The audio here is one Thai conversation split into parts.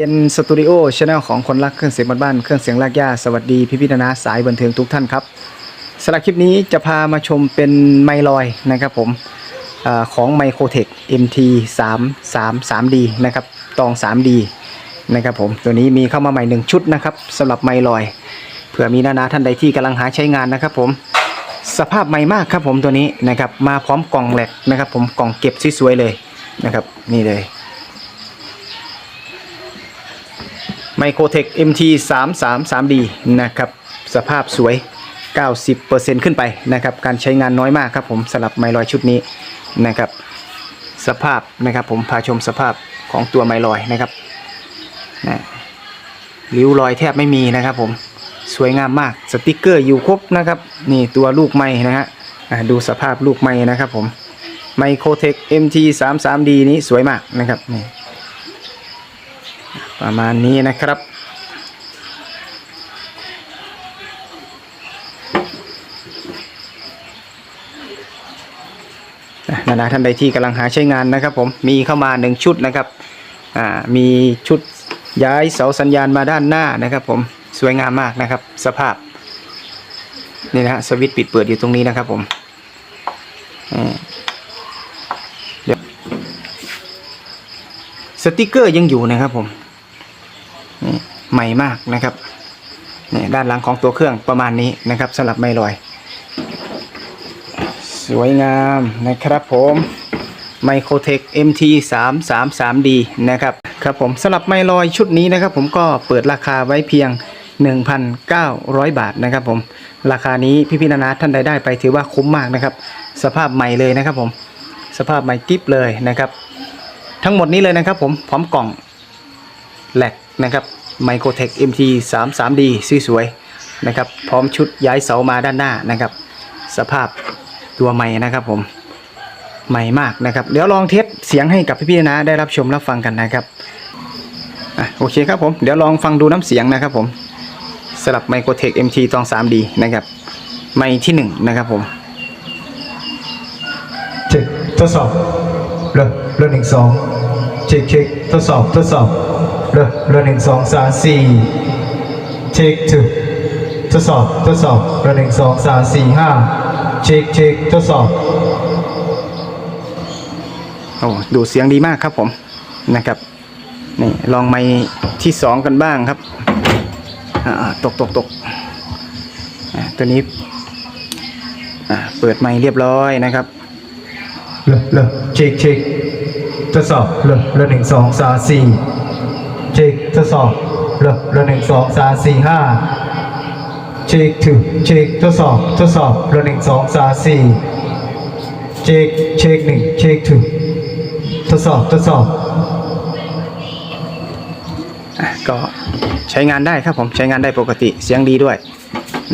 เป็นสตูดิโอช anel ของคนรักเครื่องเสียงบ้านๆเครื่องเสียงลากย่าสวัสดีพี่พี่นาสายบันเทิงทุกท่านครับสำหรับคลิปนี้จะพามาชมเป็นไมลอยนะครับผมอของไมโครเทค MT 3 3 3D นะครับตอง 3D นะครับผมตัวนี้มีเข้ามาใหม่ 1 ชุดนะครับสำหรับไมลอยเผื่อมีนานาท่านใดที่กำลังหาใช้งานนะครับผมสภาพใหม่มากครับผมตัวนี้นะครับมาพร้อมกล่องแหลกนะครับผมกล่องเก็บสวยๆเลยนะครับนี่เลย ไมโครเทค MT 3 3 3D นะครับ สภาพสวย 90%ขึ้นไปนะครับ การใช้งานน้อยมากครับผมสำหรับไมลอยชุดนี้นะครับ สภาพนะครับผมพาชมสภาพของตัวไมลอยนะครับนะริ้วรอยแทบไม่มีนะครับผมสวยงามมากสติกเกอร์อยู่ครบนะครับ นี่ตัวลูกไม้นะฮะดูสภาพลูกไม้นะครับผมไมโครเทค MT 3 3D นี้สวยมากนะครับนี่ ประมาณนี้นะครับ นานาท่านใดที่กำลังหาใช้งานนะครับผมมีเข้ามาหนึ่งชุดนะครับอ่ามีชุดย้ายเสาสัญญาณมาด้านหน้านะครับผมสวยงามมากนะครับ สภาพนี่นะฮะสวิตช์ปิดเปิดอยู่ตรงนี้นะครับผมอ่าเดี๋ยวสติกเกอร์ยังอยู่นะครับผม ใหม่มากนะครับนี่ด้านหลังของตัวเครื่องประมาณนี้นะครับสำหรับไม่ลอย สวยงามนะครับผมไมโครเทค MT 3 3 3D นะครับครับผมสำหรับไมลอยชุดนี้นะครับ ผมก็เปิดราคาไว้เพียง 1,900 บาทนะครับผมราคานี้พี่พี่นานาท่านใดได้ไปถือว่าคุ้มมากนะครับ สภาพใหม่เลยนะครับผมสภาพใหม่กิ๊บเลยนะครับ ทั้งหมดนี้เลยนะครับผมพร้อมกล่องแหลกนะครับ ไมโครเทค MT 3 3D สวยๆนะครับ พร้อมชุดย้ายเสามาด้านหน้านะครับ สภาพตัวใหม่นะครับผมใหม่มากนะครับ เดี๋ยวลองเทสเสียงให้กับพี่ๆนะ ได้รับชมรับฟังกันนะครับอะโอเคครับผม เดี๋ยวลองฟังดูน้ำเสียงนะครับผมสลับไมโครเทค MT ตอง 3D นะครับไมค์ที่หนึ่งนะครับผมเช็คทดสอบเริ่มเริ่มหนึ่งสองเช็คเช็คทดสอบทดสอบ เริ่มเริ่มหนึ่งสองสามสี่เช็คถึงทดสอบทดสอบเริ่มหนึ่งสองสามสี่ห้าเช็คเช็คทดสอบโอ้ดูเสียงดีมากครับผมนะครับนี่ลองไม้ที่สองกันบ้างครับอ่าตกตกตกอ่าตัวนี้อ่าเปิดไม้เรียบร้อยนะครับเริ่มเริ่มเช็คเช็คทดสอบเริ่มเริ่มหนึ่งสองสามสี่ เช็คทดสอบเริ่มเริ่มหนึ่งสองสามสี่ห้าเช็คถึงเช็คทดสอบทดสอบเรหนึ่งสองสามสี่เช็คเช็คหนึ่งเช็คถึงทดสอบทดสอบก็ใช้งานได้ครับผมใช้งานได้ปกติเสียงดีด้วย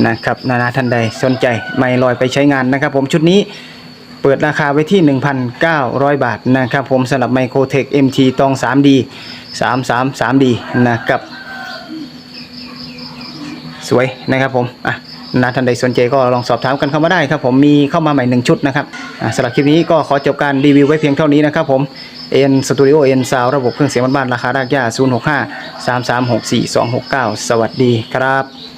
นะครับ นานาท่านใดสนใจไม่ลอยไปใช้งานนะครับ ผมชุดนี้ เปิดราคาไว้ที่ 1,900 บาทนะครับผมสำหรับไมโครเทค MT ตอง 3D 33 3D นะครับสวยนะครับผมอะนาท่านใดสนใจก็ลองสอบถามกันเข้ามาได้ครับผมมีเข้ามาใหม่หนึ่งชุดนะครับสำหรับคลิปนี้ก็ขอจบการรีวิวไว้เพียงเท่านี้นะครับผมเอ็นสตูดิโอเอ็นซาวระบบเครื่องเสียงบ้านๆราคารากย่า065 3364269 สวัสดีครับ